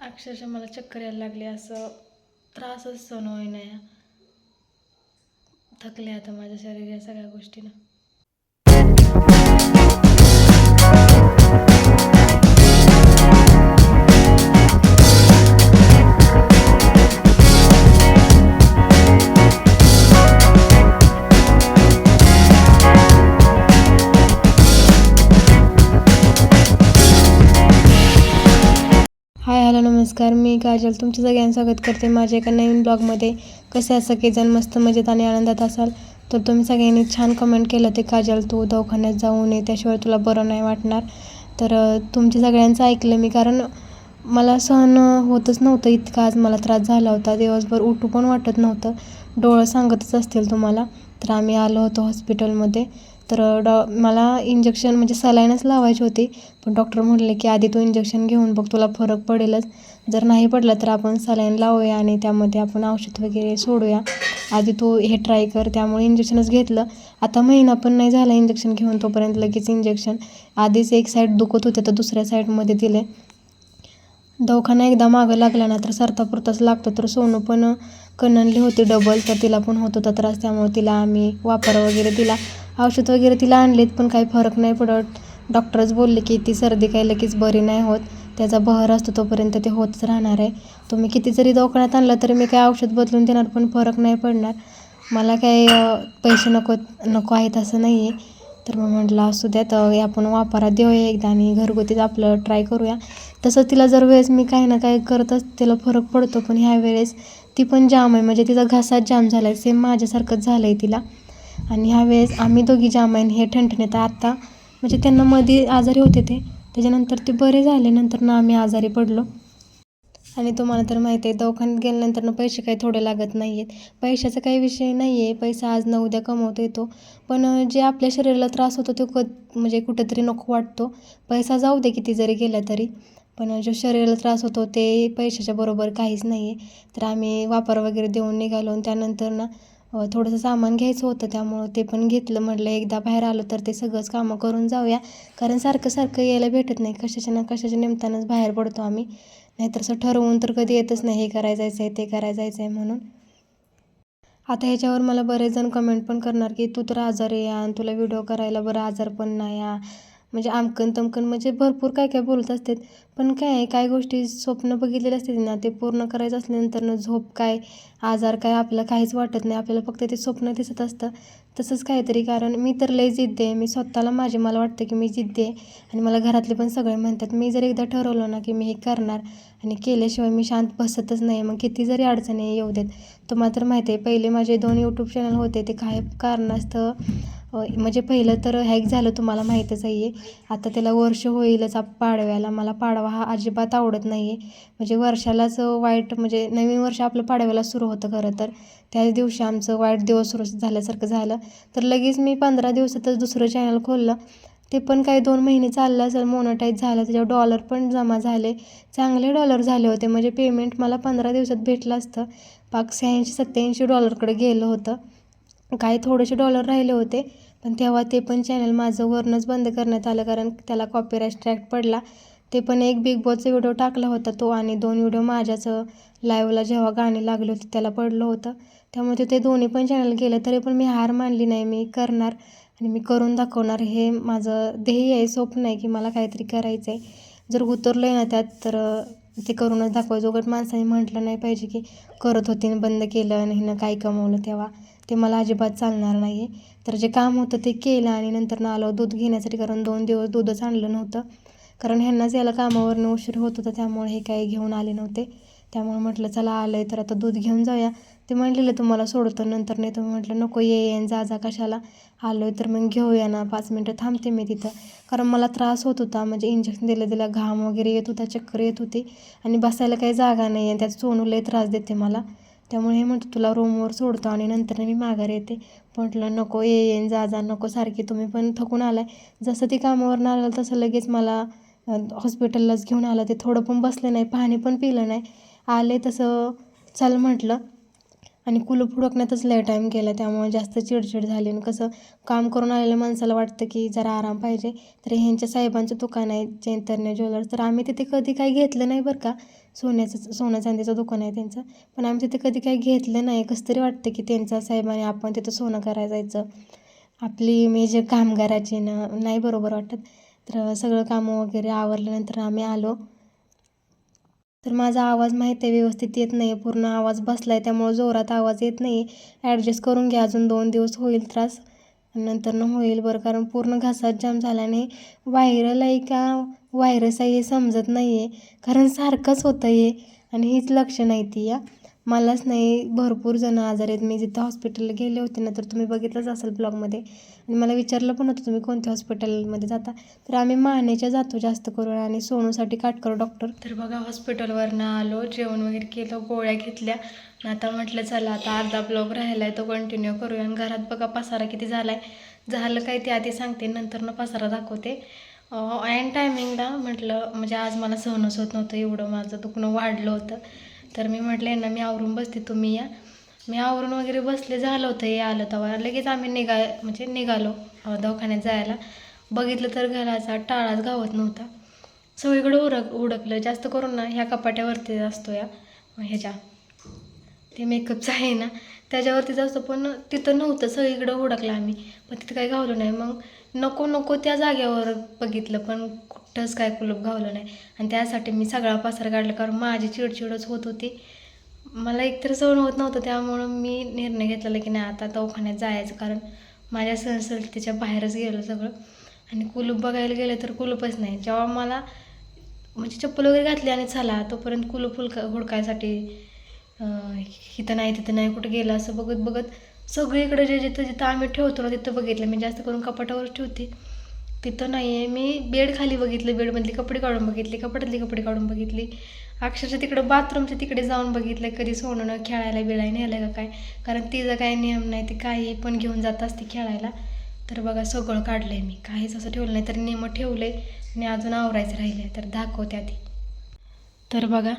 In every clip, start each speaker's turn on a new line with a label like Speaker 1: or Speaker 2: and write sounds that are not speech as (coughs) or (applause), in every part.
Speaker 1: अक्षरशः मला चक्कर यायला लागली असं त्रासच सहन होईना. थकले आता माझ्या शरीर या सगळ्या गोष्टीनं. हाय हॅलो नमस्कार. मी काजल. तुमचं सगळ्यांना स्वागत करते माझ्या एका नवीन ब्लॉगमध्ये. कसे असं की जण मस्त मजेत आणि आनंदात असाल? तर तुम्ही सगळ्यांनी छान कमेंट केलं ते काजल. तू दवाखान्यात जाऊ नये त्याशिवाय तुला बरं नाही वाटणार. तर तुमच्या सगळ्यांचं ऐकलं मी कारण मला सहन होतच नव्हतं इतका. आज मला त्रास झाला होता. दिवसभर उठू पण वाटत नव्हतं. डोळं सांगतच असतील तुम्हाला. तर आम्ही आलो होतो हॉस्पिटलमध्ये तर डॉ मला इंजेक्शन म्हणजे सलाईनच लावायची होती. पण डॉक्टर म्हणले की आधी तू इंजेक्शन घेऊन बघ तुला फरक पडेलच. जर नाही पडलं तर आपण सलाईन लावूया आणि त्यामध्ये आपण औषध वगैरे सोडूया. आधी तू हे ट्राय कर. त्यामुळे इंजेक्शनच घेतलं. आता महिना पण नाही झाला इंजेक्शन घेऊन तोपर्यंत लगेच इंजेक्शन आधीच एक साईड दुखत होते तर दुसऱ्या साईडमध्ये दिले. दवाखाना एकदा मागं लागला ना तर सरतापुरताच लागतो. तर सोनू पण कणनली होती डबल तर तिला पण होत होता त्रास. त्यामुळे तिला आम्ही वापर वगैरे दिला. औषध वगैरे तिला आणलेत पण काही फरक नाही पडत. डॉक्टरच बोलले की ती सर्दी काही लगेच बरी नाही होत. त्याचा बहर असतो तोपर्यंत ते होतच राहणार आहे. तुम्ही किती जरी दवाखान्यात आणलं तरी मी काय औषध बदलून देणार पण फरक नाही पडणार. मला काय पैसे नको नको आहेत असं नाही आहे तर मग म्हटलं असू द्यात तर आपण वापरात देऊया एकदा आणि घरगुतीच आपलं ट्राय करूया. तसं तिला जर वेळेस मी काही ना काही करतच तिला फरक पडतो पण ह्या वेळेस ती पण जाम आहे. म्हणजे तिचा घसाच जाम झाला आहे सेम माझ्यासारखंच झालं आहे तिला. आणि ह्या वेळेस आम्ही दोघी जामाईन हे ठणठणीत आहे. आत्ता म्हणजे त्यांना मध्ये आजारी होते ते. त्याच्यानंतर ते बरे झाले नंतर ना आम्ही आजारी पडलो. आणि तुम्हाला तर माहिती आहे दवाखान्यात गेल्यानंतर ना पैसे काही थोडे लागत नाही आहेत पैशाचा काही विषय नाही आहे पैसा आज न उद्या कमवता येतो पण जे आपल्या शरीराला त्रास होतो तो क म्हणजे कुठेतरी नको वाटतो. पैसा जाऊ दे किती जरी गेला तरी. पण जो शरीराला त्रास होतो ते पैशाच्या बरोबर काहीच नाही आहे तर आम्ही वापर वगैरे देऊन निघालो आणि त्यानंतर ना थोडंसं सामान घ्यायचं होतं त्यामुळं ते पण घेतलं. म्हटलं एकदा बाहेर आलो तर ते सगळंच कामं करून जाऊया. कारण सारखं सारखं यायला भेटत नाही. कशाच्या ना कशाच्या निमतानंच बाहेर पडतो आम्ही. नाहीतर असं ठरवून तर कधी येतच नाही हे करायला जायचं आहे ते करायला जायचं आहे म्हणून. आता ह्याच्यावर मला बरेच जण कमेंट पण करणार की तू तर आजारी या आणि तुला व्हिडिओ करायला बरं आजार पण नाही या म्हणजे आमकन तमकन म्हणजे भरपूर काय काय बोलत असतात. पण काय आहे काय गोष्टी स्वप्न बघितलेले असतात ना ते पूर्ण करायचं असल्यानंतर झोप काय आजार काय आपल्याला काहीच वाटत नाही. आपल्याला फक्त ते स्वप्न दिसत असतं. तसंच काहीतरी कारण मी तर लय जिद्द आहे. मी स्वतःला माझे मला वाटतं की मी जिद्द आहे. आणि मला घरातले पण सगळे म्हणतात मी जर एकदा ठरवलं ना की मी हे करणार आणि केल्याशिवाय मी शांत बसतच नाही मग किती जरी अडचणी येऊ देत. तुम्हाला तर माहिती आहे पहिले माझे दोन यूट्यूब चॅनल होते ते काही कारणास्तव म्हणजे पहिलं तर हॅक झालं तुम्हाला माहीतच आहे. आता त्याला वर्ष होईलच आप पाडव्याला. मला पाडवा हा अजिबात आवडत नाही आहे म्हणजे वर्षालाच वाईट म्हणजे नवीन वर्ष आपलं पाडव्याला सुरू होतं खरं तर. त्याच दिवशी आमचं वाईट दिवस सुरू झाल्यासारखं झालं. तर लगेच मी पंधरा दिवसातच दुसरं चॅनल खोललं. ते पण काही दोन महिने चाललं असेल मोनोटाईज झालं. त्याच्यावर डॉलर पण जमा झाले. चांगले डॉलर झाले होते. म्हणजे पेमेंट मला पंधरा दिवसात भेटलं असतं. पाक शहाऐंशी सत्त्याऐंशी डॉलरकडे गेलं होतं. काही थोडेसे डॉलर राहिले होते पण तेव्हा ते पण चॅनल माझं वरनंच बंद करण्यात आलं कारण त्याला कॉपीराईट स्ट्रॅक पडला. ते पण एक बिग बॉसचा व्हिडिओ टाकला होता तो आणि दोन व्हिडिओ माझ्याच लाईव्हला जेव्हा गाणी लागले होते त्याला पडलं होतं. त्यामुळे ते दोन्ही पण चॅनल गेलं तरी पण मी हार मानली नाही मी करणार आणि मी करून दाखवणार हे माझं ध्येय आहे स्वप्न आहे की मला काहीतरी करायचं आहे जर उतरलं आहे ना त्यात तर ते करूनच दाखवायचं. उगट माणसाने म्हटलं नाही पाहिजे की करत होती आणि बंद केलं आणि हिनं काय कमवलं तेव्हा. ते मला अजिबात चालणार नाही आहे तर जे काम होतं ते केलं आणि नंतर ना आलो दूध घेण्यासाठी कारण दोन दिवस दूधच आणलं नव्हतं. कारण ह्यांनाच याला कामावरनं उशीर होत होता त्यामुळे हे काही घेऊन आले नव्हते. त्यामुळे म्हटलं चला आलं आहे तर आता दूध घेऊन जाऊया. ते म्हणलेलं तुम्हाला सोडतो नंतर नाही. तुम्ही म्हटलं नको ये ये जा जा कशाला? आलो आहे तर मग घेऊया ना पाच मिनटं थांबते मी तिथं. कारण मला त्रास होत होता म्हणजे इंजेक्शन दिलं दिला घाम वगैरे येत होता चक्कर येत होती. आणि बसायला काही जागा नाही आहे त्यात सोनूलाही त्रास देते मला. त्यामुळे हे म्हणतो तुला रूमवर सोडतो आणि नंतर मी माघार येते. म्हटलं नको ये येन जा जा नको सारखी तुम्ही पण थकून आलाय. जसं ती कामावरून आलं तसं लगेच मला हॉस्पिटललाच घेऊन आलं. ते थोडं पण बसलं नाही पाणी पण पिलं नाही. आले तसं चल म्हटलं. आणि कुलूप हुडकण्यातच लय टाईम गेला. त्यामुळे जास्त चिडचिड झाली आणि कसं काम करून आलेल्या माणसाला वाटतं की जरा आराम पाहिजे. तर ह्यांच्या साहेबांचं दुकान आहे चैतन्य ज्वेलर्स. तर आम्ही तिथे कधी काही घेतलं नाही बरं का. सोन्याचं सोनं चांदीचं दुकान आहे त्यांचं. पण आम्ही तिथे कधी काही घेतलं नाही. कसं तरी वाटतं की त्यांचा साहेबाने आपण तिथं सोनं करायला जायचं. आपली इमेज कामगाराची ना नाही बरोबर वाटत. तर सगळं कामं वगैरे आवरल्यानंतर आम्ही आलो. तर माझा आवाज माहीत आहे व्यवस्थित येत नाही. पूर्ण आवाज बसला आहे त्यामुळं जोरात आवाज येत नाही. ॲडजस्ट करून घ्या अजून दोन दिवस होईल त्रास. नंतरनं नंतर न होईल बरं कारण पूर्ण घासात जाम झाल्याने व्हायरल आहे का व्हायरस आहे हे समजत नाही आहे कारण सारखंच होतं आहे आणि हीच लक्षणं आहे ती या. मलाच नाही. भरपूर जण आजारी आहेत. मी जिथं हॉस्पिटलला गेले होते ना तर तुम्ही बघितलंच असेल ब्लॉगमध्ये आणि मला विचारलं पण होतं तुम्ही कोणत्या हॉस्पिटलमध्ये जाता? तर आम्ही मानेच्या जातो जास्त करून आणि सोनूसाठी काटकर डॉक्टर तर बघा हॉस्पिटलवरनं आलो जेवण वगैरे केलं गोळ्या घेतल्या. आता म्हटलं चला आता अर्धा ब्लॉग राहिला आहे तो कंटिन्यू करूया. आणि घरात बघा पसारा किती झाला आहे झालं काय ते आधी सांगते नंतर ना पसारा दाखवते. अँड टायमिंगला म्हटलं म्हणजे आज मला सहनच होत नव्हतं एवढं माझं दुखणं वाढलं होतं. तर मी म्हटलं ना मी आवरून बसते तुम्ही या. मी आवरून वगैरे बसले झालं होतं हे आलं तेव्हा. लगेच आम्ही निघा म्हणजे निघालो दवाखान्यात जायला. बघितलं तर घराचा टाळाच गावत नव्हता. सगळीकडे उरक उडकलं. जास्त करून ना ह्या कपाट्यावरती असतो या ह्याच्या. ते मेकअपचं आहे ना त्याच्यावरतीच असतो पण तिथं नव्हतं. सगळीकडं उडकलं आम्ही. पण तिथं काही गावलं नाही मग नको नको त्या जाग्यावर बघितलं. पण कुठंच काय कुलूप घावलं नाही. आणि त्यासाठी मी सगळा पसार काढला कारण माझी चिडचिडच होत होती. मला एकतर सहन होत नव्हतं त्यामुळं मी निर्णय घेतलेला की नाही आता दवाखान्यात जायचं कारण माझ्या संस्कृतीच्या बाहेरच गेलं सगळं. आणि कुलूप बघायला गेलं तर कुलूपच नाही. जेव्हा मला म्हणजे चप्पल वगैरे घातली आणि चला तोपर्यंत कुलूप हुलका हुडकायसाठी इथं नाही तिथं नाही कुठं गेलं असं बघत बघत सगळीकडे जे जिथं जिथं आम्ही ठेवतो ना तिथं बघितलं. मी जास्त करून कपाटावर ठेवते. तिथं नाही आहे मी बेड खाली बघितलं बेडमधली कपडे काढून बघितले कपड्यातले कपडे काढून बघितले. अक्षरशः तिकडं बाथरूमच्या तिकडे जाऊन बघितलं कधी सोनं खेळायला बिळायला न्यायला का काय? कारण तिचा काय नियम नाही ते काही पण घेऊन जात असते खेळायला. तर बघा सगळं काढलं आहे मी. काहीच असं ठेवलं नाही तर नियम ठेवलं आहे आणि अजून आवरायचं राहिले तर दाखवते आधी. तर बघा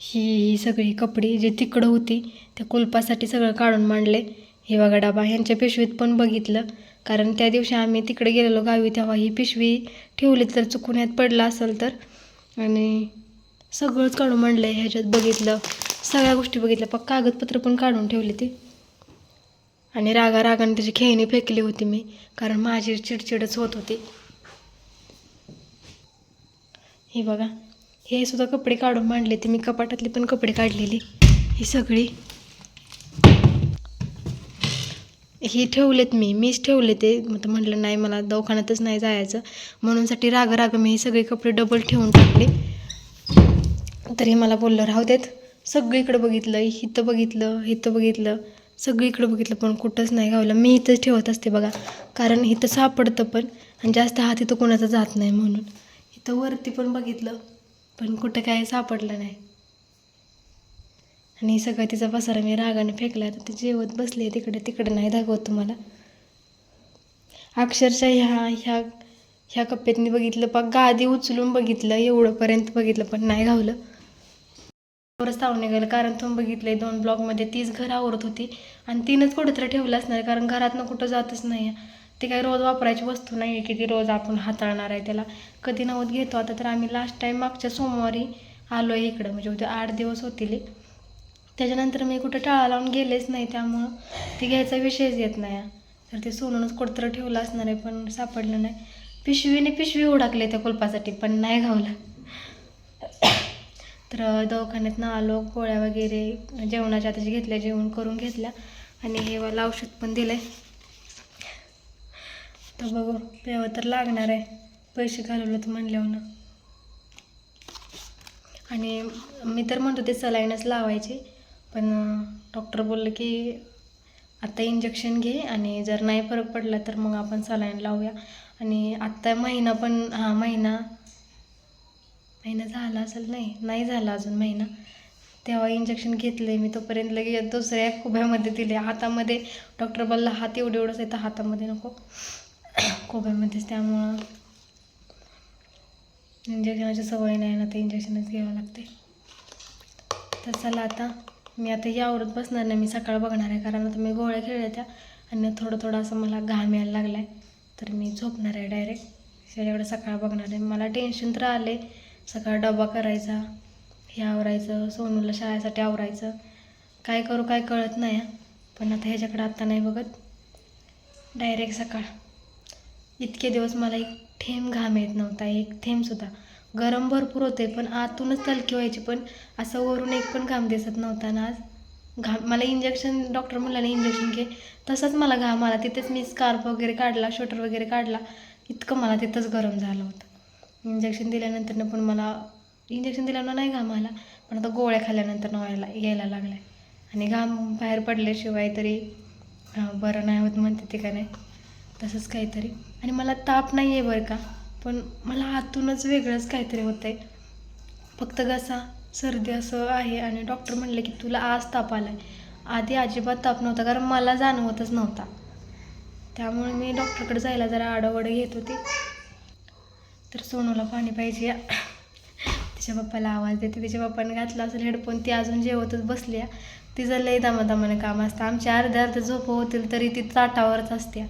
Speaker 1: ही ही सगळी कपडे जी तिकडं होती त्या कुलपासाठी सगळं काढून मांडले. हे बघा डबा ह्यांच्या पिशवीत पण बघितलं. कारण त्या दिवशी आम्ही तिकडे गेलेलो गावी तेव्हा ही पिशवी ठेवली तर चुकून यात पडलं असेल तर. आणि सगळंच काढून मांडलं आहे ह्याच्यात बघितलं सगळ्या गोष्टी बघितल्या पण कागदपत्र पण काढून ठेवली ती. आणि रागा रागाने त्याची खेळणी फेकली होती मी कारण माझी चिडचिडच होत होती. हे बघा हे सुद्धा कपडे काढून मांडले ते मी कपाटातले पण कपडे काढलेली ही सगळी. हे ठेवलेत मी मीच ठेवले ते. मग म्हटलं नाही मला दवाखान्यातच नाही जायचं. म्हणूनसाठी राग राग मी हे सगळे कपडे डबल ठेवून टाकले. तरी मला बोललं राहू देत. सगळीकडे बघितलं इथं बघितलं इथं बघितलं. सगळीकडे बघितलं पण कुठंच नाही गावलं. मी इथंच ठेवत असते बघा. कारण इथं सापडतं पण आणि जास्त हात इथं कोणाचा जात नाही म्हणून. इथं वरती पण बघितलं पण कुठं काय सापडलं नाही. आणि सगळं तिचा पसारा मी रागाने फेकला तर ती जेवत बसली आहे तिकडे तिकडे नाही दाखवत तुम्हाला. अक्षरशः ह्या ह्या ह्या कप्प्यातनी बघितलं पा गादी उचलून बघितलं एवढंपर्यंत बघितलं पण नाही घावलं. बरंच ताव गेलं कारण तुम्ही बघितलंय दोन ब्लॉगमध्ये तीच घर आवरत होती. आणि तीनच कुठेतरी ठेवलं असणार कारण घरातनं कुठं जातच नाही आहे ते काही रोज वापरायची वस्तू नाही आहे की ती रोज आपण हाताळणार आहे त्याला. कधी नव्हत घेतो आता तर आम्ही लास्ट टाईम मागच्या सोमवारी आलो आहे इकडं म्हणजे उद्या आठ दिवस होतील. त्याच्यानंतर मी कुठं टाळा लावून गेलेच नाही त्यामुळं. ते घ्यायचा विषयच येत नाही. तर ते सोनूनच कुठंतरी ठेवलं असणार आहे पण सापडलं नाही. पिशवीने पिशवी उडाकली त्या कुलपासाठी पण नाही घावलं. (coughs) तर दवाखान्यात ना आलो गोळ्या वगैरे जेवणाच्या आताच घेतल्या जेवण करून घेतल्या. आणि हे वाला औषध पण दिलं आहे तर बघू प्यावं तर लागणार आहे. पैसे घालवलं तर म्हणल्यावर आणि मी तर म्हणतो ते सलाईनच लावायची. पण डॉक्टर बोललं की आत्ता इंजेक्शन घे आणि जर नाही फरक पडला तर मग आपण सलाईन लावूया. आणि आत्ता महिना पण हा महिना महिना झाला असेल नाही नाही झाला अजून महिना. तेव्हा इंजेक्शन घेतले मी तोपर्यंत लगे दुसऱ्या खोब्यामध्ये दिले. हातामध्ये डॉक्टर बोलला हात एवढं एवढंच आहे तर हातामध्ये नको. खोब्यामध्येच त्यामुळं इंजेक्शनाची सवय नाही ना तर इंजेक्शनच घ्यावं लागते तर चला आता मी आता यावरच बसणार नाही मी सकाळ बघणार आहे कारण आता मी गोळ्या खेळल्या त्या आणि थोडं थोडं असं मला घाम यायला लागला आहे तर मी झोपणार आहे डायरेक्ट त्याच्याकडे सकाळ बघणार आहे. मला टेन्शन तर आले सकाळ डबा करायचा हे आवरायचं सोनूला शाळेसाठी आवरायचं. काय करू काय कळत नाही पण आता ह्याच्याकडे आत्ता नाही बघत. डायरेक्ट सकाळ. इतके दिवस मला एक थेंब घाम येत नव्हता एक थेंबसुद्धा गरम भरपूर होते पण आतूनच तलकी व्हायची पण असं वरून एक पण घाम दिसत नव्हता ना आज. घाम मला इंजेक्शन डॉक्टर म्हणाले इंजेक्शन घे. तसंच मला घाम आला तिथेच मी स्कार्फ वगैरे काढला शोटर वगैरे काढला इतकं मला तिथंच गरम झालं होतं. इंजेक्शन दिल्यानंतर पण मला इंजेक्शन दिल्यानं नाही घाम आला पण आता गोळ्या खाल्ल्यानंतर व्हायला यायला लागला आहे आणि घाम बाहेर पडल्याशिवाय तरी बरं नाही होत म्हणते ते का नाही तसंच काहीतरी. आणि मला ताप नाही आहे बरं का. पण मला आतूनच वेगळंच काहीतरी होतं आहे फक्त कसा सर्दी असं आहे आणि डॉक्टर म्हणले की तुला आज ताप आला आहे आधी अजिबात ताप नव्हता कारण मला जाणवतच नव्हता. त्यामुळे मी डॉक्टरकडे जायला जरा आडवड घेत होते. तर सोनूला पाणी पाहिजे. तिच्या पप्पाला आवाज देते. तिच्या पप्पाने घातला असेल हेडफोन ती अजून जेवतच बसली तिचं लय दामादामाने काम असतं. आमच्या अर्ध्या अर्ध्या झोप होतील तरी ती ताटावरच असते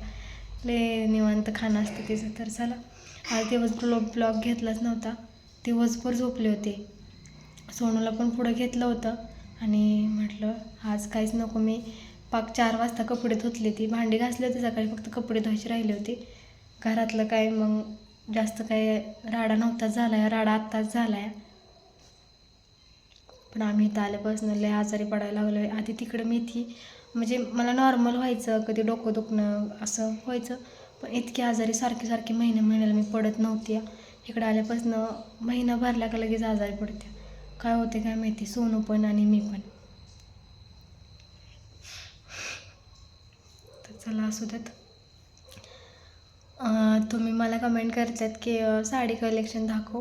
Speaker 1: लय निवांत खाणं असतं तिचं तर चला. आज दिवस ब्लॉग ब्लॉक घेतलाच नव्हता. दिवसभर झोपले होते. सोनूला पण पुढं घेतलं होतं. आणि म्हटलं आज काहीच नको मी पाक चार वाजता कपडे धुतले ती. भांडी घासले होते सकाळी फक्त कपडे धुवायचे राहिले होते. घरातलं काय मग जास्त काय राडा नव्हताच झाला आहे राडा आत्ताच झाला आहे पण आम्ही इथं आल्यापासून लय आजारी पडायला लागलो आहे आधी तिकडं मेथी म्हणजे मला नॉर्मल व्हायचं कधी डोकं दुखणं असं व्हायचं. पण इतकी आजारी सारखी सारखी महिने महिन्याला मी पडत नव्हती. इकडं आल्यापासून महिना भरला का लगेच आजारी पडते. काय होते काय माहिती? सोनू पण आणि मी पण. तर चला असू देत. तुम्ही मला कमेंट करतात की साडी कलेक्शन दाखव.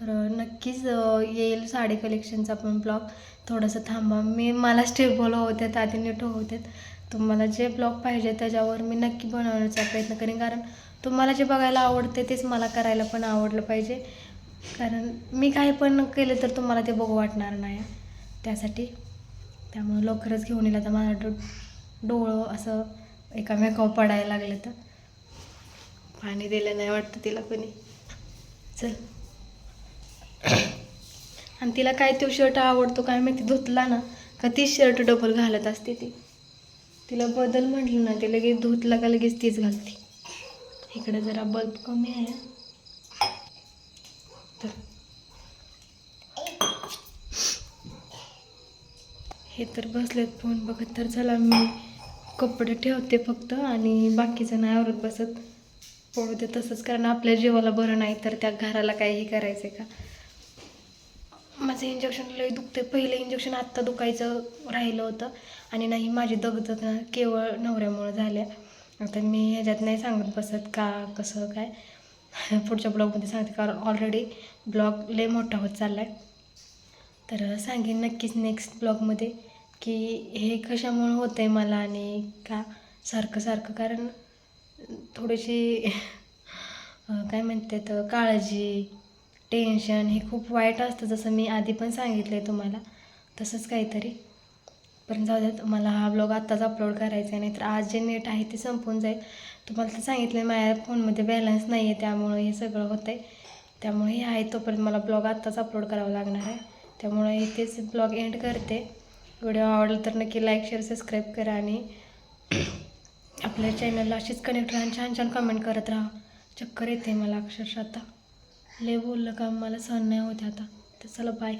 Speaker 1: तर नक्कीच येईल साडी कलेक्शनचा पण ब्लॉग थोडंसं थांबा. मी मला स्टेबल होत्यात आधी नीट होत्यात तुम्हाला जे ब्लॉग पाहिजे त्याच्यावर मी नक्की बनवण्याचा प्रयत्न करेन. कारण तुम्हाला जे बघायला आवडते तेच मला करायला पण आवडलं पाहिजे. कारण मी काही पण केलं तर तुम्हाला ते बघू वाटणार नाही. त्यासाठी. त्यामुळे लवकरच घेऊन येईल आता माझं डो डोळं असं एकामेकावर पडायला लागलं तर. पाणी दिलं नाही वाटतं तिला कोणी. चल. आणि तिला काय तो शर्ट आवडतो काय माहिती धुतला ना का ती शर्ट डबल घालत असते ती. तिला बदल म्हटलं ना ती लगेच धुतला का लगेच तीच घालते. इकडे जरा बल्ब कमी आहे. तर. हे तर बसलेत फोन बघत तर चला मी कपडे ठेवते फक्त आणि बाकीचं नाही आवरत बसत. पळू दे तसंच कारण आपल्या जीवाला बरं नाही तर त्या घराला काही करायचं आहे का? माझं इंजेक्शन लई दुखते पहिलं इंजेक्शन आत्ता दुखायचं राहिलं होतं. आणि नाही माझी दगदग केवळ नवऱ्यामुळं झाल्या. आता मी ह्याच्यात नाही सांगत बसत का कसं काय. (laughs) पुढच्या ब्लॉगमध्ये सांगते कारण ऑलरेडी ब्लॉग लय मोठा होत चालला आहे तर सांगेन नक्कीच नेक्स्ट ब्लॉगमध्ये की हे कशामुळं होतं आहे मला आणि का सारखं सारखं. कारण थोडीशी (laughs) काय म्हणतात काळजी टेन्शन हे खूप वाईट असतं जसं मी आधी पण सांगितलं आहे तुम्हाला. तसंच काहीतरी. पण जाऊ द्यात मला हा ब्लॉग आत्ताच अपलोड करायचा आहे नाहीतर आज जे नेट आहे ते संपून जाईल. तुम्हाला तर सांगितलं माझ्या फोनमध्ये बॅलन्स नाही आहे त्यामुळं हे सगळं होतं आहे त्यामुळे हे आहे तोपर्यंत मला ब्लॉग आत्ताच अपलोड करावा लागणार आहे. त्यामुळे इथेच ब्लॉग एंड करते. व्हिडिओ आवडला तर नक्की लाईक शेअर सबस्क्राईब करा आणि आपल्या चॅनलला अशीच कनेक्ट राहा छान छान कमेंट करत राहा. चक्कर येते मला अक्षरशः आता. लय बोललं का? मला सहन नाही होते आता. तर चला बाय